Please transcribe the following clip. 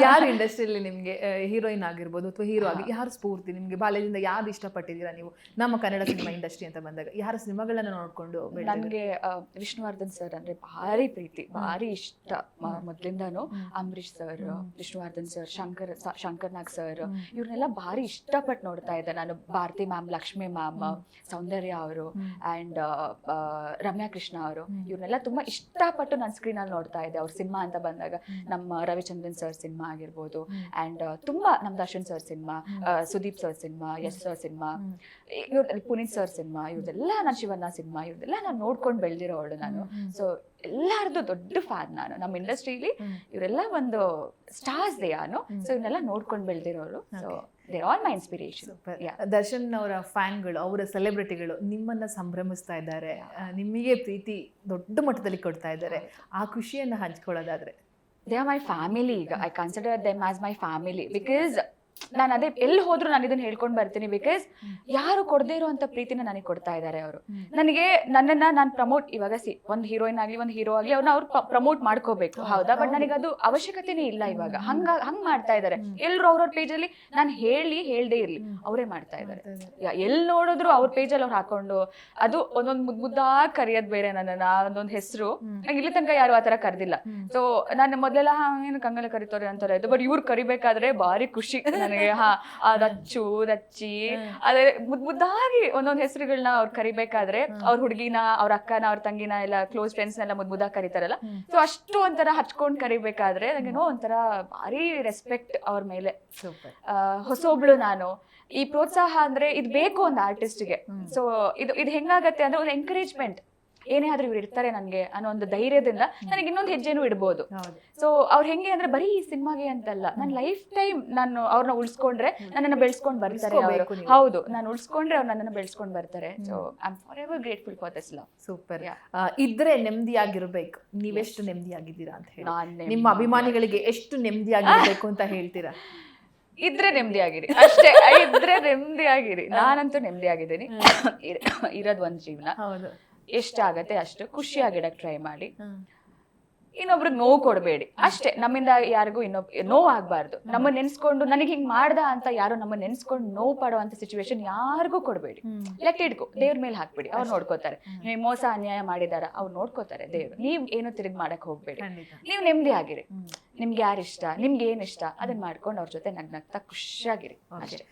ಯಾರು ಇಂಡಸ್ಟ್ರಿಯಲ್ಲಿ ನಿಮಗೆ ಹೀರೋಯಿನ್ ಆಗಿರ್ಬೋದು ಅಥವಾ ಹೀರೋ ಆಗಿ ಯಾರು ಸ್ಫೂರ್ತಿ ನಿಮಗೆ ಬಾಲ್ಯದಿಂದ ಯಾರು ಇಷ್ಟಪಟ್ಟಿದ್ದೀರಾ ನೀವು? ನಮ್ಮ ಕನ್ನಡ ಸಿನಿಮಾ ಇಂಡಸ್ಟ್ರಿ ಅಂತ ಬಂದಾಗ ಯಾರು ಸಿನಿಮಾಗಳನ್ನ ನೋಡ್ಕೊಂಡು ನನಗೆ ವಿಷ್ಣುವರ್ಧನ್ ಸರ್ ಅಂದ್ರೆ ಭಾರಿ ಪ್ರೀತಿ ಭಾರಿ ಇಷ್ಟ ಮೊದಲಿಂದಾನು Ambareesh sir Vishnuvardhan sir Shankar Shankarnag Shankar Nag sir ಇವ್ರನ್ನೆಲ್ಲ ಭಾರಿ ಇಷ್ಟಪಟ್ಟು ನೋಡ್ತಾ ಇದ್ದೆ ನಾನು. ಭಾರತಿ ಮ್ಯಾಮ್ ಲಕ್ಷ್ಮಿ ಮ್ಯಾಮ್ ಸೌಂದರ್ಯ ಅವರು ಅಂಡ್ ರಮ್ಯಾ ಕೃಷ್ಣ ಅವರು ಇವ್ರನ್ನೆಲ್ಲ ತುಂಬಾ ಇಷ್ಟಪಟ್ಟು ನಾನು ಸ್ಕ್ರೀನ್ ಅಲ್ಲಿ ನೋಡ್ತಾ ಇದ್ದೆ ಅವ್ರ ಸಿನಿಮಾ ಅಂತ ಬಂದಾಗ. ನಮ್ಮ ರವಿಚಂದ್ರನ್ ಸರ್ ಸಿನಿಮಾ ಆಗಿರ್ಬೋದು. ಅಂಡ್ ತುಂಬಾ ನಮ್ Darshan sir cinema Sudeep sir cinema Yash sir cinema ಇವ್ರ ಪುನೀತ್ ಸರ್ ಸಿನಿಮಾ ಇವ್ರದೆಲ್ಲ ನಾನು ಶಿವಣ್ಣ ಸಿನಿಮಾ ಇವ್ರದೆಲ್ಲ ನಾನು ನೋಡ್ಕೊಂಡು ಬೆಳೆದಿರೋಳು ನಾನು. ಸೊ ಎಲ್ಲಾರ್ದು ದೊಡ್ಡ ಫ್ಯಾನ್ ನಾನು. ನಮ್ಮ ಇಂಡಸ್ಟ್ರಿಲಿ ಇವರೆಲ್ಲ ಒಂದು ಸ್ಟಾರ್ಸ್ ದೇ ನಾನು ಸೊ ಇವನ್ನೆಲ್ಲ ನೋಡ್ಕೊಂಡು ಬೆಳೆದಿರೋಳು so they all my inspiration. Darshan ಅವರ ಫ್ಯಾನ್ಗಳು ಅವರ ಸೆಲೆಬ್ರಿಟಿಗಳು ನಿಮ್ಮನ್ನ ಸಂಭ್ರಮಿಸ್ತಾ ಇದ್ದಾರೆ. ನಿಮಗೆ ಪ್ರೀತಿ ದೊಡ್ಡ ಮಟ್ಟದಲ್ಲಿ ಕೊಡ್ತಾ ಇದ್ದಾರೆ. ಆ ಖುಷಿಯನ್ನ ಹಂಚ್ಕೊಳ್ಳೋದಾದ್ರೆ they are my family. I consider them as my family because ನಾನು ಅದೇ ಎಲ್ಲಿ ಹೋದ್ರು ನಾನು ಇದನ್ನ ಹೇಳ್ಕೊಂಡು ಬರ್ತೀನಿ ಬಿಕಾಸ್ ಯಾರು ಕೊಡದೇ ಇರುವಂತ ಪ್ರೀತಿನ ನನಗೆ ಕೊಡ್ತಾ ಇದ್ದಾರೆ ಅವರು. ನನಗೆ ನನ್ನನ್ನ ನಾನು ಪ್ರಮೋಟ್ ಇವಾಗ ಸಿ ಒಂದು ಹೀರೋಯಿನ್ ಆಗಲಿ ಒಂದು ಹೀರೋ ಆಗಲಿ ಅವ್ರನ್ನ ಅವ್ರು ಪ್ರಮೋಟ್ ಮಾಡ್ಕೋಬೇಕು. ಹೌದಾ. ಬಟ್ ನನಗೆ ಅದು ಅವಶ್ಯಕತೆನೇ ಇಲ್ಲ ಇವಾಗ. ಹಂಗ ಹಂಗ್ ಮಾಡ್ತಾ ಇದ್ದಾರೆ ಎಲ್ರು ಅವ್ರವ್ರ ಪೇಜಲ್ಲಿ ನಾನು ಹೇಳಿ ಹೇಳ್ದೇ ಇರ್ಲಿ. ಅವರೇ ಮಾಡ್ತಾ ಇದ್ದಾರೆ ಎಲ್ಲಿ ನೋಡಿದ್ರು ಅವ್ರ ಪೇಜಲ್ಲಿ ಅವ್ರು ಹಾಕೊಂಡು ಅದು ಒಂದೊಂದು ಮುದ್ ಮುದ್ದಾಗಿ ಕರೆಯೋದು ಬೇರೆ ನನ್ನ ಒಂದೊಂದು ಹೆಸರು. ನಂಗೆ ಇಲ್ಲಿ ತನಕ ಯಾರು ಆತರ ಕರೆದಿಲ್ಲ. ಸೊ ನಾನು ಮೊದಲೆಲ್ಲ ಏನು ಕಂಗಲ ಕರಿತಾರೆ ಅಂತಾರೆ ಬಟ್ ಇವ್ರು ಕರಿಬೇಕಾದ್ರೆ ಭಾರಿ ಖುಷಿ. ನನಗೆ ಹಾ ಆ ರಚ್ಚು ರಚ್ಚಿ ಅದೇ ಮುದ್ ಮುದ್ದಾಗಿ ಒಂದೊಂದು ಹೆಸರುಗಳನ್ನ ಅವ್ರು ಕರಿಬೇಕಾದ್ರೆ ಅವ್ರ ಹುಡುಗಿನ ಅವ್ರ ಅಕ್ಕನ ಅವ್ರ ತಂಗಿನ ಎಲ್ಲ ಕ್ಲೋಸ್ ಫ್ರೆಂಡ್ಸ್ ನೆಲ್ಲ ಮುದ್ ಮುದ್ದಾಗಿ ಕರಿತಾರಲ್ಲ. ಸೊ ಅಷ್ಟು ಒಂಥರ ಹಚ್ಕೊಂಡ್ ಕರಿಬೇಕಾದ್ರೆ ನಂಗೇನೋ ಒಂಥರ ಭಾರಿ ರೆಸ್ಪೆಕ್ಟ್ ಅವ್ರ ಮೇಲೆ. ಹೊಸೊಬ್ಳು ನಾನು. ಈ ಪ್ರೋತ್ಸಾಹ ಅಂದ್ರೆ ಇದು ಬೇಕು ಒಂದು ಆರ್ಟಿಸ್ಟ್ಗೆ ಸೊ ಇದು ಇದು ಹೆಂಗಾಗತ್ತೆ ಅಂದ್ರೆ ಒಂದು ಎಂಕರೇಜ್ಮೆಂಟ್ ಏನೇ ಆದ್ರೂ ಇವ್ರು ಇರ್ತಾರೆ ನನಗೆ ಅನ್ನೋ ಒಂದು ಧೈರ್ಯದಿಂದ ನನಗೆ ಇನ್ನೊಂದು ಹೆಜ್ಜೆನೂ ಇಡ್ಬೋದು. ಸೊ ಅವ್ರು ಹೆಂಗೆ ಅಂದ್ರೆ ಬರೀ ಈ ಸಿನಿಮಾಗೆ ಅಂತಲ್ಲ ನನ್ನ ಲೈಫ್ ಟೈಮ್ ನಾನು ಅವ್ರನ್ನ ಉಳಿಸ್ಕೊಂಡ್ರೆ ನನ್ನನ್ನು ಬೆಳೆಸ್ಕೊಂಡ್ ಬರ್ತಾರೆ ಅವರು. ಹೌದು ನಾನು ಉಳಿಸ್ಕೊಂಡ್ರೆ ಅವ್ರು ನನ್ನನ್ನು ಬೆಳೆಸ್ಕೊಂಡ್ ಬರ್ತಾರೆ. So I am forever grateful for this love super. ಇದ್ರೆ ನೆಮ್ಮದಿಯಾಗಿರ್ಬೇಕು. ನೀವೆಷ್ಟು ನೆಮ್ಮದಿಯಾಗಿದ್ದೀರಾ ಅಂತ ಹೇಳಿ. ನಿಮ್ಮ ಅಭಿಮಾನಿಗಳಿಗೆ ಎಷ್ಟು ನೆಮ್ಮದಿಯಾಗಿರ್ಬೇಕು ಅಂತ ಹೇಳ್ತೀರಾ? ಇದ್ರೆ ನೆಮ್ಮದಿ ಆಗಿರಿ ಅಷ್ಟೇ ಇದ್ರೆ ನೆಮ್ಮದಿ ಆಗಿರಿ ನಾನಂತೂ ನೆಮ್ಮದಿ ಆಗಿದ್ದೀನಿ ಇರೋದು ಒಂದ್ ಜೀವನ. ಹೌದು. ಎಷ್ಟಾಗತ್ತೆ ಅಷ್ಟು ಖುಷಿಯಾಗಿಡಕ್ ಟ್ರೈ ಮಾಡಿ. ಇನ್ನೊಬ್ರಿಗೆ ನೋವು ಕೊಡಬೇಡಿ. ಅಷ್ಟೇ ನಮ್ಮಿಂದ ಯಾರಿಗೂ ಇನ್ನೊಬ್ ನೋವು ಆಗ್ಬಾರ್ದು. ನಮ್ಮ ನೆನ್ಸ್ಕೊಂಡು ನನಗೆ ಹಿಂಗ್ ಮಾಡ್ದ ಅಂತ ಯಾರು ನಮ್ಮ ನೆನ್ಸ್ಕೊಂಡು ನೋವು ಪಡುವಂತ ಸಿಚುವೇಶನ್ ಯಾರಿಗೂ ಕೊಡಬೇಡಿ. ಲೆಟ್ ಇಟ್ಕೋ ದೇವ್ರ ಮೇಲೆ ಹಾಕ್ಬಿಡಿ. ಅವ್ರು ನೋಡ್ಕೋತಾರೆ. ನೀವು ಮೋಸ ಅನ್ಯಾಯ ಮಾಡಿದಾರ ಅವ್ರು ನೋಡ್ಕೋತಾರೆ. ದೇವ್ರು ನೀವ್ ಏನು ತಿರುಗಿ ಮಾಡಕ್ ಹೋಗ್ಬೇಡಿ. ನೀವು ನೆಮ್ಮದಿ ಆಗಿರಿ. ನಿಮ್ಗೆ ಯಾರು ಇಷ್ಟ? ನಿಮ್ಗೆ ಏನ್ ಇಷ್ಟ? ಅದನ್ನ ಮಾಡ್ಕೊಂಡು ಅವ್ರ ಜೊತೆ ನಗ್ನಗ್ತಾ ಖುಷಿಯಾಗಿರಿ. ಅಷ್ಟೇ.